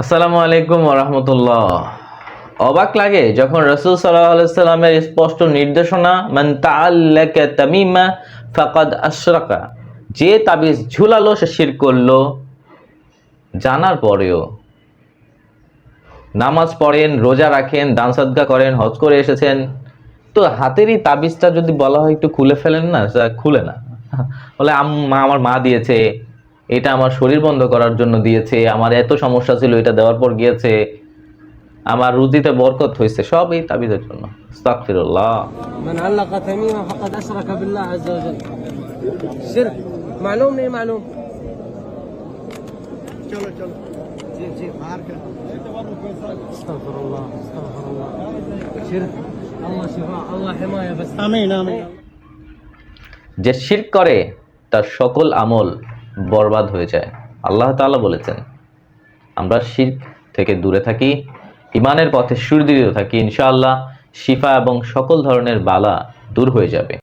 আসসালামু আলাইকুম রহমতুল্লাহ। অবাক লাগে যখন রসুল সাল্লামের স্পষ্ট নির্দেশনা, মান তাআল্লাকা তামিমা ফাকাদ আশরাকা যে তাবিজ ঝুলালো, সে শির করল। জানার পরেও নামাজ পড়েন, রোজা রাখেন, দান সদকা করেন, হজ করে এসেছেন। তো হাতেরই তাবিজটা যদি বলা হয়, একটু খুলে ফেলেন না? খুলে না। বলে আমার মা দিয়েছে। এটা আমার শরীর বন্ধ করার জন্য দিয়েছে আমার এত সমস্যা ছিল এটা দেওয়ার পর গিয়েছে। আমার রুজিতে বরকত হয়েছে সব এই তাবিদের জন্য যে শির করে তার সকল আমল বরবাদ হয়ে যায়। আল্লাহ তালা বলেছেন, আমরা শির থেকে দূরে থাকি ইমানের পথে সুদৃঢ় থাকি, ইনশাআল্লাহ শিফা এবং সকল ধরনের বালা দূর হয়ে যাবে।